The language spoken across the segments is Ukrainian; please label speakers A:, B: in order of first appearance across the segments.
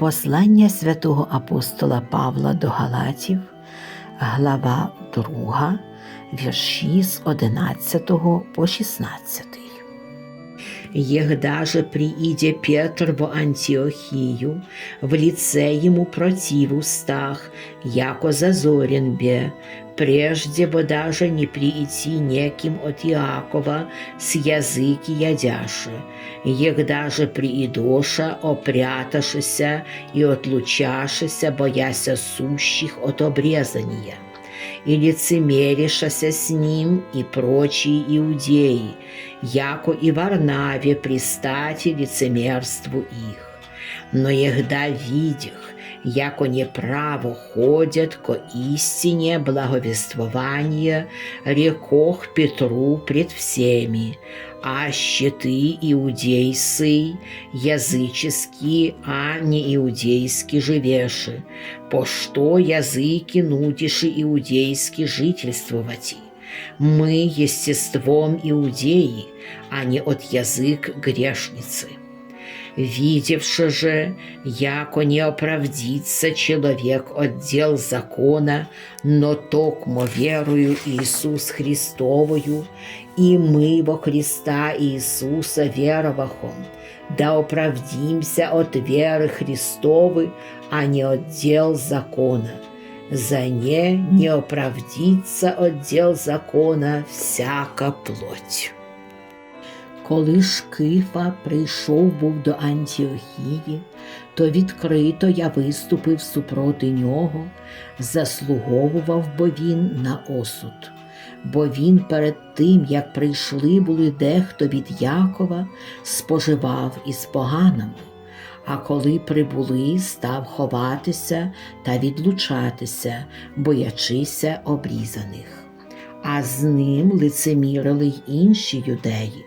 A: Послання святого апостола Павла до Галатів, глава 2, вірші з 11 по 16. Егда же прииде Петр в Антиохию, в лице ему против устах, яко зазорен бе, прежде бы даже не прийти неким от Иакова с языки ядяши, егда же приидоша, опряташися и отлучашися, бояся сущих от обрезания и лицемеришася с ним и прочие иудеи, яко и Варнаве пристати лицемерству их. Но егда видях, яко неправо ходят ко истине благовествования, рекох Петру пред всеми, а щиты иудейсы, языческие, а не иудейски живеши, по что языки нудиши иудейски жительствовати. Мы естеством иудеи, а не от язык грешницы. Видевши же, яко не оправдится человек от дел закона, но токмо верую Иисус Христовую, и мы во Христа Иисуса веровахом, да оправдимся от веры Христовы, а не от дел закона. За не не оправдится от дел закона всяка плоть. Коли ж Кифа прийшов був до Антіохії, то відкрито я виступив супроти нього, заслуговував бо він на осуд. Бо він перед тим, як прийшли були дехто від Якова, споживав із поганими, а коли прибули, став ховатися та відлучатися, боячися обрізаних. А з ним лицемірили й інші юдеї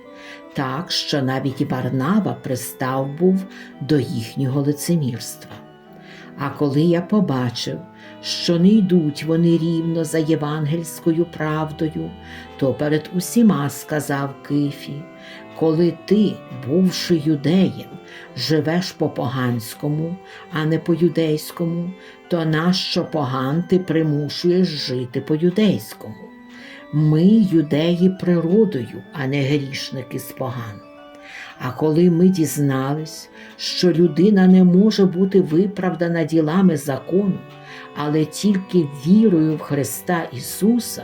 A: так, що навіть і Варнава пристав був до їхнього лицемірства. А коли я побачив, що не йдуть вони рівно за євангельською правдою, то перед усіма сказав Кифі, коли ти, бувши юдеєм, живеш по поганському, а не по юдейському, то нащо поган ти примушуєш жити по юдейському? Ми юдеї природою, а не грішники з поган. А коли ми дізнались, що людина не може бути виправдана ділами закону, але тільки вірою в Христа Ісуса,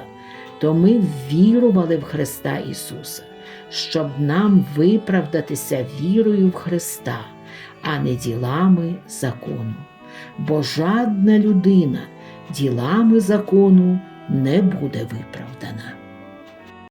A: то ми вірували в Христа Ісуса, щоб нам виправдатися вірою в Христа, а не ділами закону. Бо жадна людина ділами закону не буде виправдана.